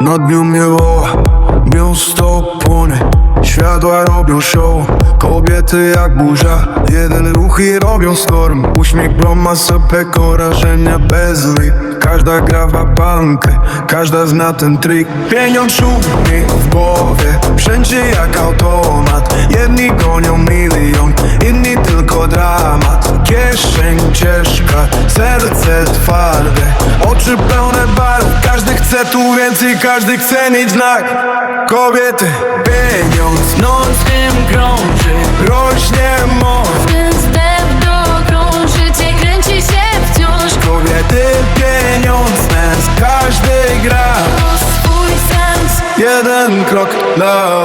Na dniu woła, miasto płonie. Światła robią show, kobiety jak burza. Jeden ruch i robią storm. Uśmiech ma sobie korażenia bez lik Każda gra w bankę, każda zna ten trik. Pieniądz szumi w głowie, wszędzie jak automat. Jedni gonią milion, inni tylko dramat Kieszeń ciężka, serce twarde. Oczy pełne barw, każdy chce tu więcej Każdy chce mieć znak. Kobiety, pieniądz, Noc w tym krąży. rośnie moc. Ten step do krąg Życie kręci się wciąż. Kobiety, pieniądz, sens, każdy gra. Jeden krok do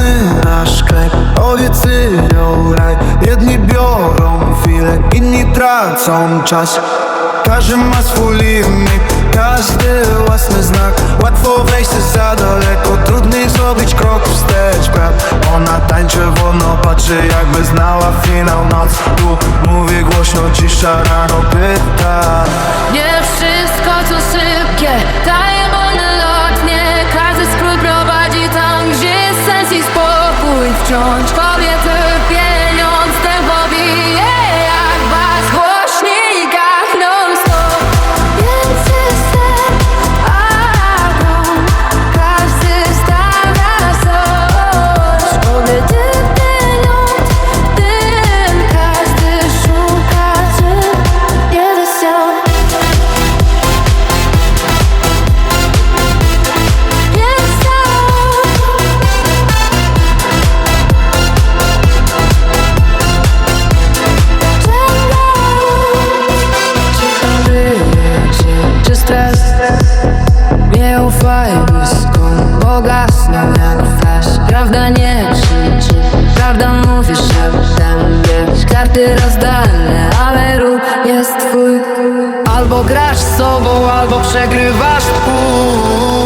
Białe sny na szklep Obiecują raj. Jedni biorą chwilę Inni tracą czas. Każdy ma swój limit Każdy własny znak. Łatwo wejść za daleko Trudniej zrobić krok wstecz brat. Ona tańczy wolno Patrzy jakby znała finał noc. Tu mówię głośno Cisza rano pyta Oczy błyską pogasną jak flash Prawda nie krzyczy, prawda mówi szeptem Wiesz, karty rozdane, ale ruch jest twój. Albo grasz sobą, albo przegrywasz pół.